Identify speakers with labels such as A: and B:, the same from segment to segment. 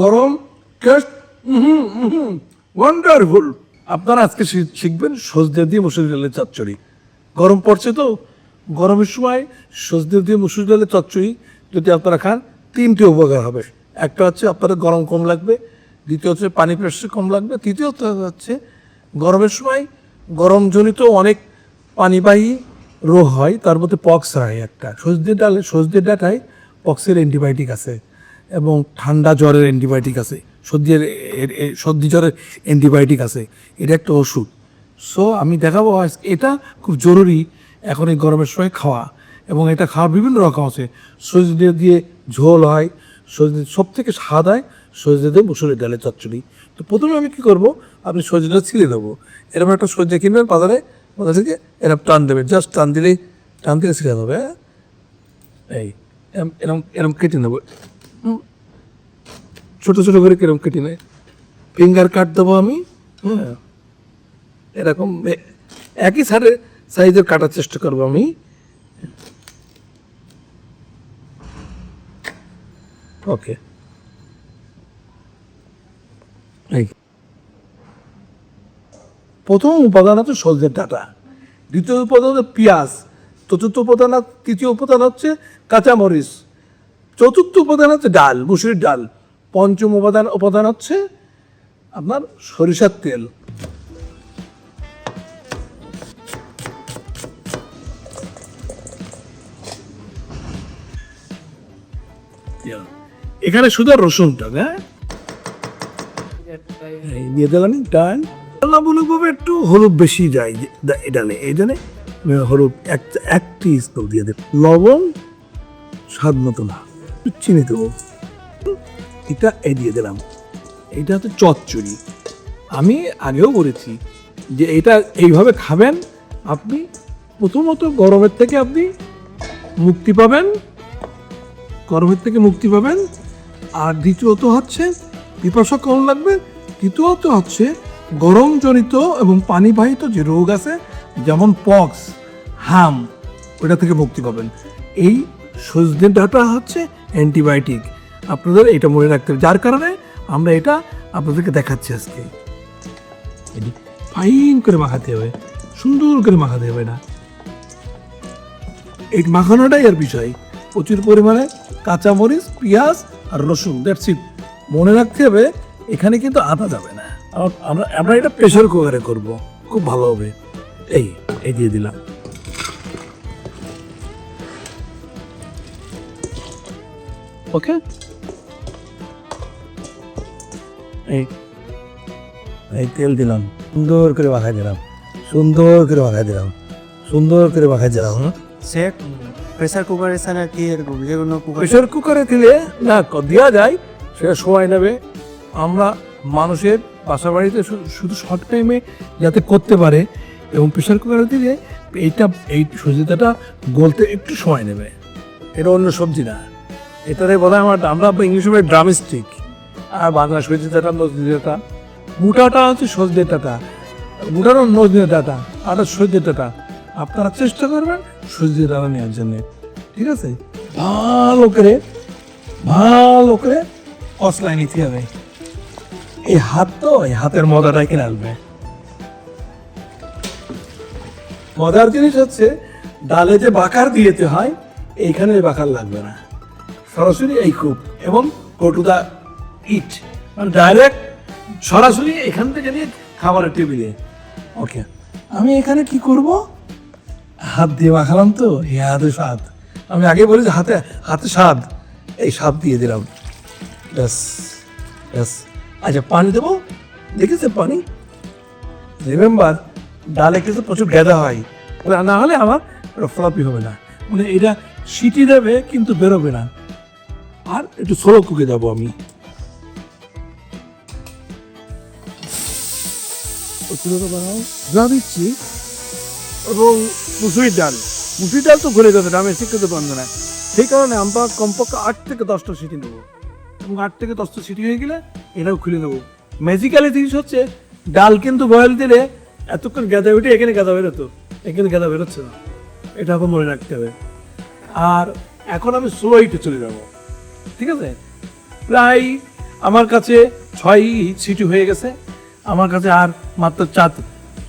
A: গরম test wonderful আপনারা আজকে শিখবেন সজদে দিয়ে মুসুরি ডালের চচ্চড়ি। গরম পড়ছে তো, গরমের সময় সজদে দিয়ে মুসুরি ডালের চচ্চড়ি যদি আপনারা খান, তিনটি উপকার হবে। একটা হচ্ছে আপনাদের গরম কম লাগবে, দ্বিতীয় হচ্ছে পানি প্রেশার কম লাগবে, তৃতীয়ত হচ্ছে গরমের সময় গরমজনিত অনেক পানিবাহী রোগ হয়, তার মধ্যে পক্স হয় একটা। সজদে ডালে সজদে ডাটায় পক্সের অ্যান্টিবায়োটিক আছে। এবং ঠান্ডা জ্বরের অ্যান্টিবায়োটিক আছে, সর্দির সর্দি জ্বরের অ্যান্টিবায়োটিক আছে, এটা একটা ওষুধ সো আমি দেখাবো এটা খুব জরুরি এখন এই গরমের সময় খাওয়া এবং এটা খাওয়া বিভিন্ন রকম আছে সজদে দিয়ে ঝোল হয় সজদে সব থেকে স্বাদ হয় সজদে দিয়ে মুসুরির ডালের চচ্চড়ি তো প্রথমে আমি কি করব, আপনি সজদে ছিলে দেবো এরকম একটা সজদে কিনবেন বাজারে, বাজার থেকে এরকম টান দেবেন, জাস্ট টান দিলেই, টান দিলে ছিলে দেবে হ্যাঁ? এই এরম এরম কেটে নেব। ছোট ছোট করে কিরম কেটে নেয়। ফিঙ্গার কাট দেবো আমি হ্যাঁ। এরকম একই সারে সাইজের কাটার চেষ্টা করব আমি। ওকে প্রথম উপাদান হচ্ছে সলজের ডাটা। দ্বিতীয় উপাদান হচ্ছে পেঁয়াজ। চতুর্থ উপাদান, তৃতীয় উপাদান হচ্ছে কাঁচামরিচ। চতুর্থ উপাদান হচ্ছে ডাল, মুসুরির ডাল। পঞ্চম উপাদান উপাদান হচ্ছে আপনার সরিষার তেল। এখানে শুধু রসুনটা হ্যাঁ? দিয়ে দিলাম ডাল লবণভাবে একটু হলুদ বেশি যায় এটা নেই। এটা নেই হলুদ এক এক টি স্পুন দিয়ে দেব লবণ, স্বাদ মতো না। চিনি দেবো। এটা এই দিয়ে দিলাম। এটা হচ্ছে চচ্চড়ি। আমি আগেও বলেছি যে এটা এইভাবে খাবেন, আপনি প্রথমত গরমের থেকে আপনি মুক্তি পাবেন। গরমের থেকে মুক্তি পাবেন। আর দ্বিতীয়ত হচ্ছে, পিপাসা কম লাগবে। তৃতীয়ত হচ্ছে, গরমজনিত এবং পানিবাহিত যে রোগ আছে, যেমন পক্স, হাম, ওটা থেকে মুক্তি পাবেন। এই সজনে ডাটা হচ্ছে অ্যান্টিবায়োটিক। আপনাদের এটা মনে রাখতে হবে। যার কারণে আমরা এটা আপনাদেরকে দেখাচ্ছি আজকে। ফাইন করে মাখাতে হবে। সুন্দর করে মাখাতে হবে না এই মাখানোটাই আর বিষয়। প্রচুর পরিমাণে কাঁচামরিচ, পেঁয়াজ আর রসুন। ইট মনে রাখতে হবে, এখানে কিন্তু আদা যাবে না। আমরা আমরা এটা প্রেশার কুকারে করব। খুব ভালো হবে। এই এই দিয়ে দিলাম। ওকে এই এই তেল দিলাম সুন্দর করে মাখাই দিলাম সুন্দর করে মাখাই দিলাম সুন্দর করে মাখাই দিলাম
B: সে প্রেসার কুকারে ছাড়া কি এরকম যে কোনো কুকার
A: দিলে না দেওয়া যায় সেটা সময় নেবে। আমরা মানুষের বাসা বাড়িতে শুধু শর্ট টাইমে যাতে করতে পারে এবং প্রেশার কুকারে দিলে এইটা এই সজিতাটা গলতে একটু সময় নেবে। এটা অন্য সবজি না। এটাতে বলা আমার আমরা ইংলিশে বলি ড্রাম স্টিক আর বাংলা সজিতাটা নজদিদাটা মোটাটা হচ্ছে সজদে ডাটা। মোটারও নজদে ডাটা আর সজদে ডাটা। আপনারা চেষ্টা করবেন ডাটা নেওয়ার জন্য। ঠিক আছে? ভালো করে ভালো করে কসলায় নিতে হবে। এই হাত তো, এই হাতের মজাটা কিনে আসবে মজার জিনিস হচ্ছে, ডালে যে বাকার দিয়েতে হয়, এইখানে বাকার লাগবে না। সরাসরি এই কূপ এবং গো টু দা ইট মানে ডাইরেক্ট সরাসরি এখান থেকে নিয়ে খাবারের টেবিলে ওকে আমি এখানে কি করব? হাত দিয়ে মাখালাম তো, এই হাতে স্বাদ। আমি আগে বলি যে হাতে হাতে স্বাদ। এই স্বাদ দিয়ে দিলাম। ব্যাস ব্যাস। আচ্ছা পানি দেবো? দেখেছে পানি? রিমেম্বার ডালে কিন্তু প্রচুর গেদা হয়। না হলে আমার ফ্লপি হবে না। মানে এটা সিটি দেবে কিন্তু বেরোবে না। আর একটু সোলো কুকে যাব আমি। চুলোটা দিচ্ছি এবং মুসুরির ডাল। মুসুরির ডাল তো গলে যাবে, আমি শিখতে পারব না। সেই কারণে আমরা কমপক্ষে আট থেকে দশটা সিটি নেব এবং আট থেকে দশটা সিটি হয়ে গেলে এটাও খুলে নেব ম্যাজিক্যালি জিনিস হচ্ছে, ডাল কিন্তু বয়েল দিলে এতক্ষণ গাদা উঠে এখানে গেঁদা বেরোতো। এখানে গেঁদা বেরোচ্ছে না। এটা এখন মনে রাখতে হবে। আর এখন আমি স্লো হিটে চলে যাব। ঠিক আছে? প্রায় আমার কাছে ছয় সিটি হয়ে গেছে। আমার কাছে আর মাত্র চার,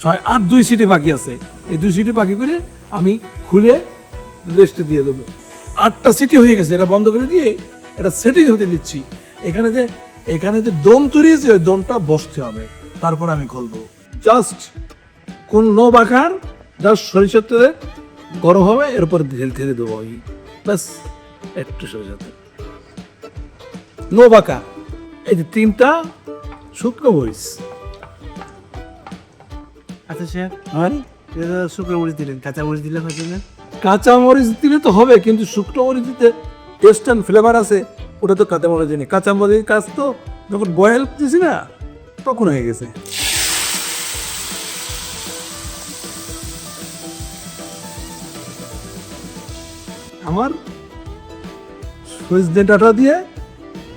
A: ছয়, আর দুই সিটি বাকি আছে। এই দুই সিটি বাকি করে আমি খুলে রেস্টে দিয়ে দেবো। আটটা সিটি হয়ে গেছে, এটা বন্ধ করে দিয়ে এটা সেটিং হতে দিচ্ছি। এখানে যে এখানে যে দম তৈরি হয়েছে, ওই দমটা বসতে হবে। তারপর আমি খুলবো। জাস্ট কোন নো বাখার জাস্ট সরিষার তেলে গরম হবে, এরপর ঢেলে ঢেলে দেবো ওই ব্যাস, একটু সরিষার তেল। নো বাঁকা এই যে তিনটা শুকনো মরিচ।
B: আচ্ছা এটা তো শুকনো মরিচ দিলেন কাঁচা মরিচ দিলে হয়তো না?
A: কাঁচা মরিচ দিলে তো হবে কিন্তু শুকনো মরিচ দিতে টেস্ট অ্যান্ড ফ্লেভার আছে ওটা তো কাঁচা মরিচ নেই। কাঁচা মরিচ কাজ তো যখন বয়েল দিয়েছি না তখন হয়ে গেছে। আমার সজনে ডাটা দিয়ে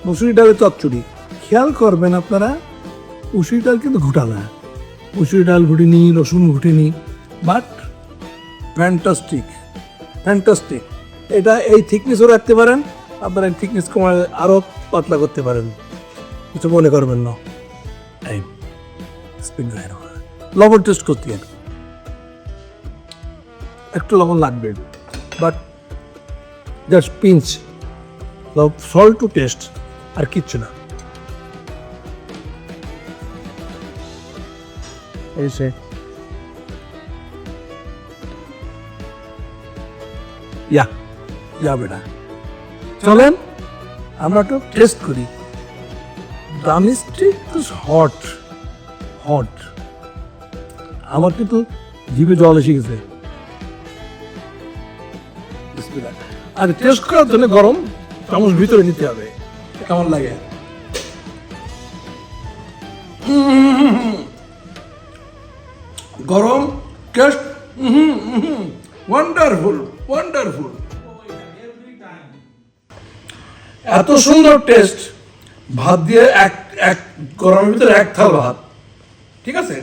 A: মুসুরি ডালের চচ্চড়ি। খেয়াল করবেন আপনারা মুসুরি ডাল কিন্তু ঘুটালা। মুসুরি ডাল ঘুটিনি, রসুন ঘুটিনি বাট ফ্যান্টাস্টিক ফ্যান্টাস্টিক এটা এই থিকনেসও রাখতে পারেন, আপনারা এই থিকনেস কমায় আরও পাতলা করতে পারেন। কিছু মনে করবেন না। এই লবণ টেস্ট করতে। একটু লবণ লাগবে but just pinch salt to taste আর কিচ্ছু না।
B: এই সে
A: ইয়া বেটা। চলেন আমরা একটু টেস্ট করি। দামি স্টিক হট হট আমার কিন্তু জিভে জল এসে গেছে। আর টেস্ট করার জন্য গরম চামচ ভিতরে নিতে হবে। কেমন লাগে? গরম টেস্ট ওয়ান্ডারফুল ওয়ান্ডারফুল এত সুন্দর টেস্ট ভাত দিয়ে এক এক, গরমের ভিতরে এক থাল ভাত, ঠিক আছে?